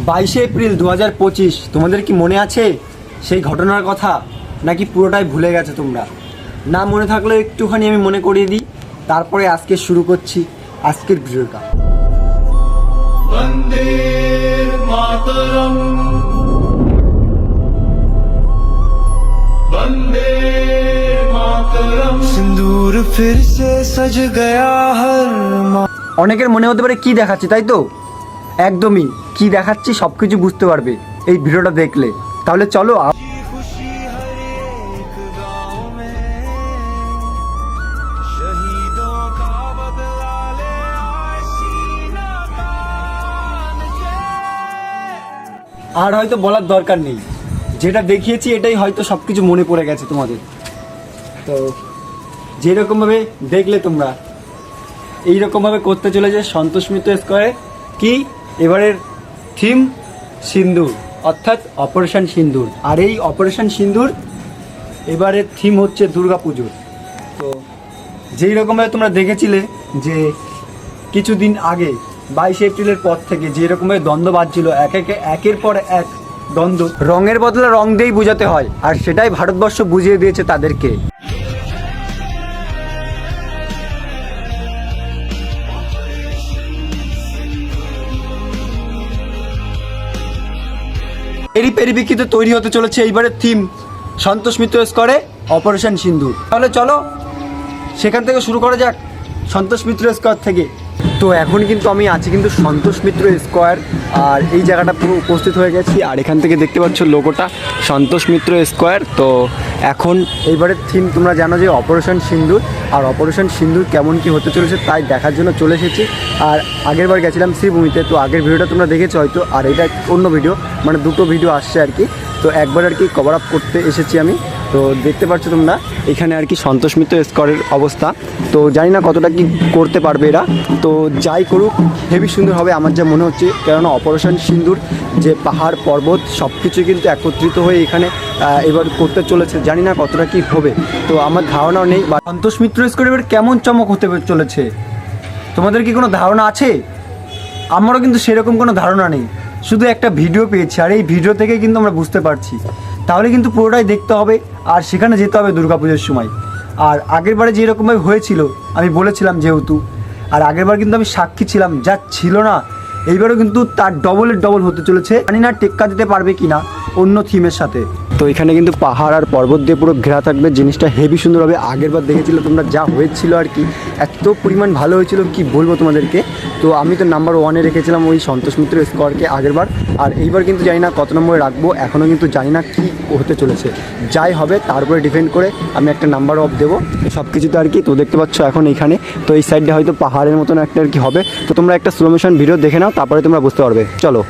বাইশে এপ্রিল দু হাজার পঁচিশ তোমাদের কি মনে আছে সেই ঘটনার কথা? নাকি পুরোটাই ভুলে গেছে তোমরা? না মনে থাকলে একটুখানি আমি মনে করিয়ে দিই। তারপরে আজকে শুরু করছি আজকের ভিডিওটা অনেকের মনে হতে পারে কি দেখাচ্ছে তাই তো? একদমই। কি দেখাচ্ছি সব কিছু বুঝতে পারবে এই ভিডিওটা দেখলে। তাহলে চলো আর হয়তো বলার দরকার নেই। যেটা দেখিয়েছি এটাই হয়তো সব কিছু মনে পড়ে গেছে তোমাদের। তো যেরকমভাবে দেখলে তোমরা, এইরকমভাবে করতে চলেছে সন্তোষ মিত্র স্কোয়ারে। কি? এবারের থিম সিন্দুর, অর্থাৎ অপারেশন সিন্দুর। আর এই অপারেশন সিন্দুর এবারের থিম হচ্ছে দুর্গাপুজোর। তো যেই রকমভাবে তোমরা দেখেছিলে যে কিছুদিন আগে, বাইশে এপ্রিলের পর থেকে যে রকমের দ্বন্দ্ব বাজছিল, এক একে একের পর এক দ্বন্দ্ব, রঙের বদলে রং দিয়েই বোঝাতে হয়। আর সেটাই ভারতবর্ষ বুঝিয়ে দিয়েছে তাদেরকে। এরই পরিপ্রেক্ষিতে তৈরি হতে চলেছে এইবারের থিম সন্তোষ মিত্র স্কোরে অপারেশন সিন্ধু। তাহলে চলো, সেখান থেকে শুরু করা যাক সন্তোষ মিত্র স্কোর থেকে। তো এখন কিন্তু আমি আছি কিন্তু সন্তোষ মিত্র স্কোয়ার, আর এই জায়গাটা পুরো উপস্থিত হয়ে গেছি। আর এখান থেকে দেখতে পাচ্ছ লোগোটা, সন্তোষ মিত্র স্কোয়ার। তো এখন এইবারের থিম তোমরা জানো যে অপারেশন সিন্দুর, আর অপারেশন সিন্দুর কেমন কি হতে চলেছে তাই দেখার জন্য চলে এসেছি। আর আগের বার গেছিলাম শ্রীভূমিতে, তো আগের ভিডিওটা তোমরা দেখেছ হয়তো, আর এটা অন্য ভিডিও মানে দুটো ভিডিও আসছে আর কি। তো একবার আর কি কভার আপ করতে এসেছি আমি। তো দেখতে পাচ্ছ তোমরা, এখানে আর কি সন্তোষ মিত্র স্কোয়ারের অবস্থা। তো জানি না কতটা কি করতে পারবে এরা। তো যাই করুক হেভি সুন্দর হবে আমার যা মনে হচ্ছে। কেননা অপারেশন সিন্দুর, যে পাহাড়, পর্বত সব কিছু কিন্তু একত্রিত হয়ে এখানে এবার করতে চলেছে। জানি না কতটা কি হবে। তো আমার ধারণাও নেই, বা সন্তোষ মিত্র স্কোয়ার এবার কেমন চমক হতে চলেছে? তোমাদের কি কোনো ধারণা আছে? আমারও কিন্তু সেরকম কোনো ধারণা নেই। শুধু একটা ভিডিও পেয়েছি, আর এই ভিডিও থেকে কিন্তু আমরা বুঝতে পারছি। তাহলে কিন্তু পুরোটাই দেখতে হবে আর সেখানে যেতে হবে দুর্গাপুজোর সময়। আর আগের বারে যেরকমভাবে হয়েছিল, আমি বলেছিলাম যেহেতু, আর আগের বার কিন্তু আমি সাক্ষী ছিলাম, যা ছিল না। এইবারও কিন্তু তার ডবলের ডবল হতে চলেছে। জানি না টেক্কা দিতে পারবে কি না অন্য থিমের সাথে। তো এখানে কিন্তু পাহাড় আর পর্বত দিয়ে পুরো ঘেরা থাকবে। জিনিসটা হেভি সুন্দর হবে আগের বার দেখেছিলে, তোমরা যা হয়েছিল আর কি। এত পরিমাণ ভালো হয়েছিল, কি বলব তোমাদেরকে? তো আমি তো নাম্বার ওয়ানে রেখেছিলাম ওই সন্তোষ মিত্র স্কোয়ারকে আগের বার আর এইবার কিন্তু জানি না কত নম্বরে রাখব এখনও কিন্তু জানি না কি হতে চলেছে। যাই হবে, তার উপরে ডিপেন্ড করে আমি একটা নাম্বার অফ দেবো। সব কিছুতে আর কি, তো দেখতে পাচ্ছ এখন এইখানে তো এই সাইডটা হয়তো পাহাড়ের মতন একটা আর কি হবে। তো তোমরা একটা স্লো মোশন ভিডিও দেখে নাও, তারপরে তোমরা বুঝতে পারবে। চলো।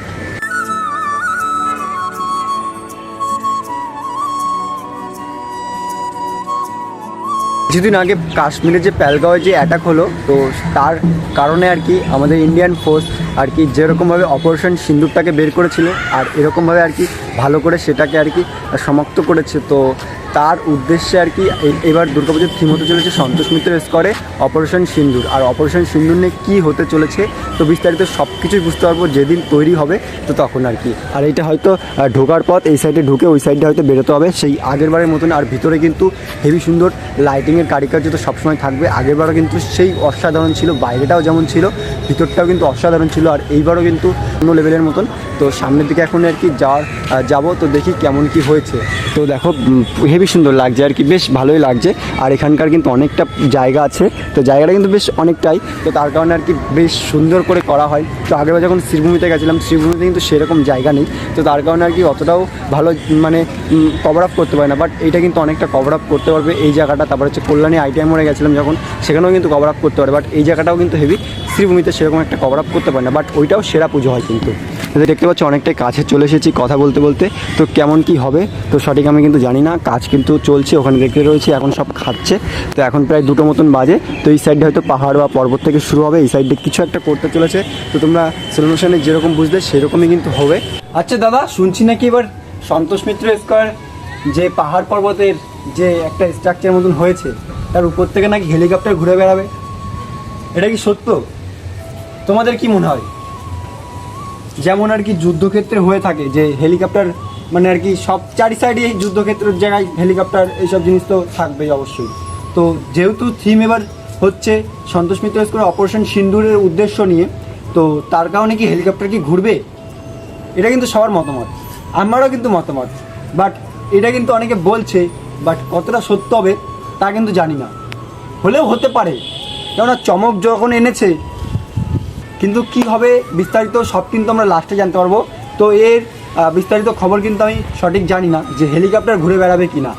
কিছুদিন আগে কাশ্মীরে যে প্যালগাঁওয়ে যে অ্যাটাক হলো, তো তার কারণে আর কি আমাদের ইন্ডিয়ান ফোর্স আর কি যেরকমভাবে অপারেশন সিন্দুরটাকে বের করেছিল, আর এরকমভাবে আর কি ভালো করে সেটাকে আর কি সমাপ্ত করেছে। তো তার উদ্দেশ্যে আর কি এবার দুর্গাপুজোর থিম হতে চলেছে সন্তোষ মিত্র স্কোয়ারে অপারেশন সিন্দুর আর অপারেশন সিন্দুর নিয়ে কী হতে চলেছে, তো বিস্তারিত সব কিছুই বুঝতে পারব যেদিন তৈরি হবে, তো তখন আর কি। আর এইটা হয়তো ঢোকার পথ, এই সাইডে ঢুকে ওই সাইডে হয়তো বেরোতে হবে। সেই আগের বারের মতন আর ভিতরে কিন্তু হেভি সুন্দর লাইটিংয়ের কারিকার্য তো সবসময় থাকবে, আগের বারও কিন্তু সেই অসাধারণ ছিল, বাইরেটাও যেমন ছিল ভিতরটাও কিন্তু অসাধারণ ছিল আর এইবারও কিন্তু অন্য লেভেলের মতন। তো সামনের দিকে এখন আর কি যাওয়ার যাব, তো দেখি কেমন কি হয়েছে। তো দেখো হেভি সুন্দর লাগছে আর কি, বেশ ভালোই লাগছে। আর এখানকার কিন্তু অনেকটা জায়গা আছে, তো জায়গাটা কিন্তু বেশ অনেকটাই। তো তার কারণে আর কি বেশ সুন্দর করে করা হয়। তো আগেরবার যখন শ্রীভূমিতে গেছিলাম, শ্রীভূমিতে কিন্তু সেরকম জায়গা নেই। তো তার কারণে আর কি অতটাও ভালো মানে কভার আপ করতে পারে না। বাট এইটা কিন্তু অনেকটা কভার আপ করতে পারবে এই জায়গাটা। তারপর হচ্ছে কল্যাণী আইটিআই মোড়ে গেছিলাম যখন, সেখানেও কিন্তু কভার আপ করতে পারে বাট এই জায়গাটাও কিন্তু হেভি শ্রীভূমিতে সেরকম একটা কভার আপ করতে পারে না বাট ওইটাও সেরা পুজো হয় কিন্তু। দেখতে পাচ্ছ অনেকটাই কাছে চলে এসেছি কথা বলতে বলতে। তো কেমন কি হবে, তো সঠিক আমি কিন্তু জানি না, কাজ কিন্তু চলছে, ওখানে দেখতে রয়েছে, এখন সব খাচ্ছে। তো এখন প্রায় দুটো মতন বাজে, তো এই সাইডে হয়তো পাহাড় বা পর্বত থেকে শুরু হবে, এই সাইডে কিছু একটা করতে চলেছে। তো তোমরা সলিউশনে যেরকম বুঝলে সেরকমই কিন্তু হবে। আচ্ছা দাদা, শুনছি নাকি এবার সন্তোষ মিত্র স্কোয়ার যে পাহাড় পর্বতের যে একটা স্ট্রাকচার মতন হয়েছে, তার উপর থেকে নাকি হেলিকপ্টার ঘুরে বেড়াবে? এটা কি সত্য? তোমাদের কি মনে হয়? যেমন আর কি যুদ্ধক্ষেত্রে হয়ে থাকে যে হেলিকপ্টার মানে আর কি সব চারি সাইডে যুদ্ধক্ষেত্রের জায়গায় হেলিকপ্টার, এইসব জিনিস তো থাকবেই অবশ্যই। তো যেহেতু থিম এবার হচ্ছে সন্তোষ মিত্র স্কুলের অপারেশন সিন্দুরের উদ্দেশ্য নিয়ে, তো তার কারণে কি হেলিকপ্টার কি ঘুরবে? এটা কিন্তু সবার মতামত। আমারও কিন্তু মতামত। বাট এটা কিন্তু অনেকে বলছে বাট কতটা সত্য হবে তা কিন্তু জানি না। হলেও হতে পারে। কেননা চমক যখন এনেছে কিন্তু কি হবে বিস্তারিত সব কিন্তু আমরা লাস্টে জানতে পারব। তো এর বিস্তারিত খবর কিন্তু আমি সঠিক জানি না যে হেলিকপ্টার ঘুরে বেড়াবে কি না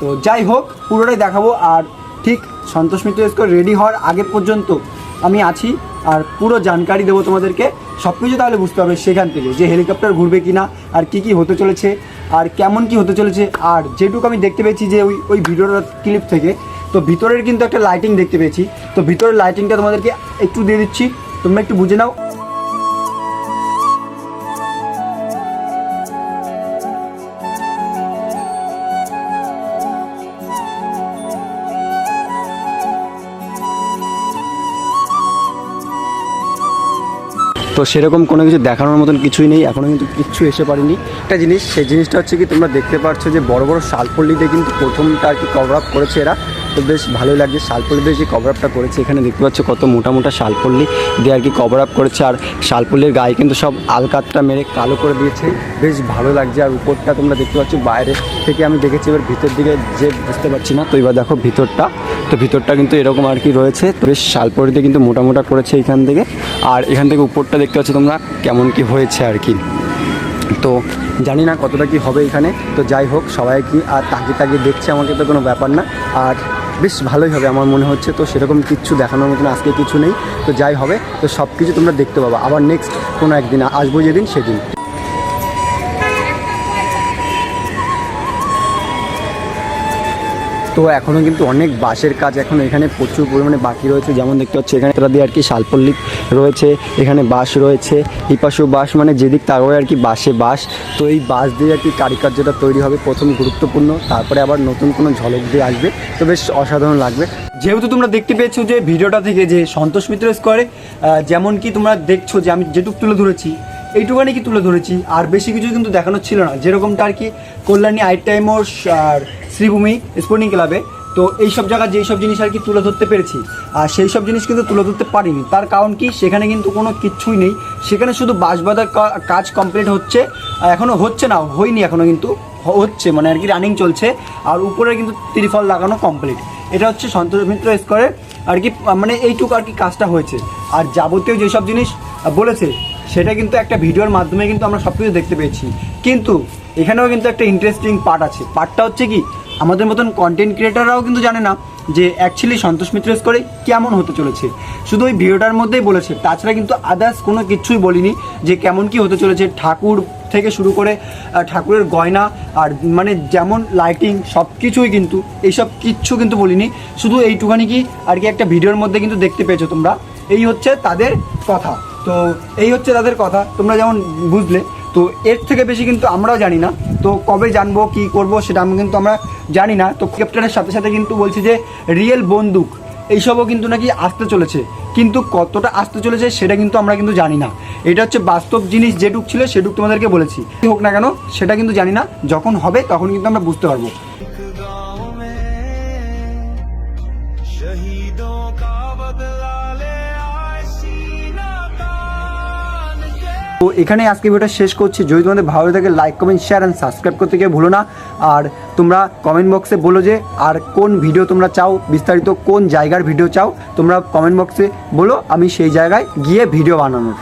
তো যাই হোক, পুরোটাই দেখাবো আর ঠিক সন্তোষ মিত্র স্কোয়ার রেডি হওয়ার আগে পর্যন্ত আমি আছি আর পুরো জানকারি দেবো তোমাদেরকে। সব কিছু তাহলে বুঝতে হবে সেখান থেকে যে হেলিকপ্টার ঘুরবে কি না আর কি কি হতে চলেছে আর কেমন কি হতে চলেছে। আর যেটুকু আমি দেখতে পেয়েছি যে ওই ওই ভিডিওর ক্লিপ থেকে, তো ভিতরের কিন্তু একটা লাইটিং দেখতে পেয়েছি। তো ভিতরের লাইটিংটা তোমাদেরকে একটু দিয়ে দিচ্ছি। তোমরা একটু বুঝে নাও। তো সেরকম কোনো কিছু দেখানোর মতন কিছুই নেই এখনও কিন্তু কিচ্ছু এসে পারিনি। একটা জিনিস, সেই জিনিসটা হচ্ছে কি তোমরা দেখতে পাচ্ছ যে বড় বড় শালপল্লিতে কিন্তু প্রথমটা আর কি কভার আপ করেছে এরা। তো বেশ ভালোই লাগছে। শালপল্লিতে যে কভার আপটা করেছে। এখানে দেখতে পাচ্ছ কত মোটা মোটা শালপল্লি দিয়ে আর কি কভার আপ করেছে। আর শালপল্লির গায়ে কিন্তু সব আলকাতটা মেরে কালো করে দিয়েছে। বেশ ভালো লাগছে। আর উপরটা তোমরা দেখতে পাচ্ছ, বাইরে থেকে আমি দেখেছি, এবার ভিতর দিকে যে বুঝতে পারছি না। তো এবার দেখো ভিতরটা। তো ভিতরটা কিন্তু এরকম আর কি রয়েছে। তো বেশ শালপল্লিতে কিন্তু মোটা মোটা করেছে এখান থেকে। আর এখান থেকে উপরটা দেখতে পাচ্ছ তোমরা কেমন কি হয়েছে আর কি। তো জানি না কতটা কি হবে এখানে। তো যাই হোক, সবাই কি আর তাকিয়ে তাকিয়ে দেখছে আমাকে তো কোনো ব্যাপার না। আর বেশ ভালোই হবে আমার মনে হচ্ছে। তো সেরকম কিচ্ছু দেখানোর মতন আজকে কিছু নেই। তো যাই হবে, তো সব কিছু তোমরা দেখতে পাবো। আবার নেক্সট কোনো একদিন, আসব যেদিন, সেদিন। তো এখনও কিন্তু অনেক বাসের কাজ এখন এখানে প্রচুর পরিমাণে বাকি রয়েছে। যেমন দেখতে পাচ্ছি, এখানে তারা দিয়ে আর কি শালপল্লী রয়েছে, এখানে বাস রয়েছে এই পাশেও বাস মানে যেদিক তারপরে আর কি বাসে বাস তো এই বাস দিয়ে আর কি কারিকার্যটা তৈরি হবে প্রথম গুরুত্বপূর্ণ, তারপরে আবার নতুন কোনো ঝলক দিয়ে আসবে, তো বেশ অসাধারণ লাগবে। যেহেতু তোমরা দেখতে পেয়েছ যে ভিডিওটা থেকে যে সন্তোষ মিত্র স্কোয়ারে যেমন কি তোমরা দেখছ যে আমি যেটুকু তুলে ধরেছি এইটুখানি কি তুলে ধরেছি? আর বেশি কিছু কিন্তু দেখানো ছিল না। যেরকমটা আর কি কল্যাণী আইট টাইমোর আর শ্রীভূমি স্পোর্টিং ক্লাবে। তো এই সব জায়গায় যেই সব জিনিস আর কি তুলে ধরতে পেরেছি, আর সেই সব জিনিস কিন্তু তুলে ধরতে পারিনি। তার কারণ কি? সেখানে কিন্তু কোনো কিচ্ছুই নেই। সেখানে শুধু বাঁশ বাঁধার কাজ কমপ্লিট হচ্ছে। এখনও হচ্ছে না, হয়নি এখনও কিন্তু। হচ্ছে মানে আর কি রানিং চলছে। আর উপরে কিন্তু ত্রিফল লাগানো কমপ্লিট এটা হচ্ছে সন্তোষ মিত্র স্কোয়ারের আর কি মানে এইটুকু আর কি কাজটা হয়েছে। আর যাবতীয় যেসব জিনিস বলেছে সেটা কিন্তু একটা ভিডিওর মাধ্যমে কিন্তু আমরা সব কিছু দেখতে পেয়েছি। কিন্তু এখানেও কিন্তু একটা ইন্টারেস্টিং পার্ট আছে। পার্টটা হচ্ছে কি, আমাদের মতন কন্টেন্ট ক্রিয়েটাররাও কিন্তু জানে না যে অ্যাকচুয়ালি সন্তোষ মিত্র করে কেমন হতে চলেছে। শুধু ওই ভিডিওটার মধ্যেই বলেছে, তাছাড়া কিন্তু আদার্স কোনো কিছুই বলিনি যে কেমন কি হতে চলেছে। ঠাকুর থেকে শুরু করে ঠাকুরের গয়না আর মানে যেমন লাইটিং সব কিছুই কিন্তু, এইসব কিচ্ছু কিন্তু বলিনি। শুধু এইটুখানি কি আর কি একটা ভিডিওর মধ্যে কিন্তু দেখতে পেয়েছ তোমরা। এই হচ্ছে তাদের কথা। তো এই হচ্ছে তাদের কথা। তোমরা যেমন বুঝলে, তো এর থেকে বেশি কিন্তু আমরাও জানি না। তো কবে জানব, কি করব, সেটা আমি কিন্তু আমরা জানি না। তো ক্যাপ্টেনের সাথে সাথে কিন্তু বলছে যে রিয়েল বন্দুক, এইসবও কিন্তু নাকি আসতে চলেছে। কিন্তু কতটা আসতে চলেছে সেটা কিন্তু আমরা কিন্তু জানি না। এটা হচ্ছে বাস্তব জিনিস যেটুক ছিল সেটুক তোমাদেরকে বলেছি। হোক না কেন, সেটা কিন্তু জানি না। যখন হবে তখন কিন্তু আমরা বুঝতে পারব। তো এখানে আজকে ভিডিওটা শেষ করছি। যদি তোমাদের ভালো থাকে like comment share and subscribe করতে গিয়ে ভুলো না। আর তোমরা কমেন্ট বক্সে বলো যে, আর কোন ভিডিও তোমরা চাও, বিস্তারিত কোন জায়গার ভিডিও চাও, তোমরা কমেন্ট বক্সে বলো, আমি সেই জায়গায় গিয়ে ভিডিও বানানোর।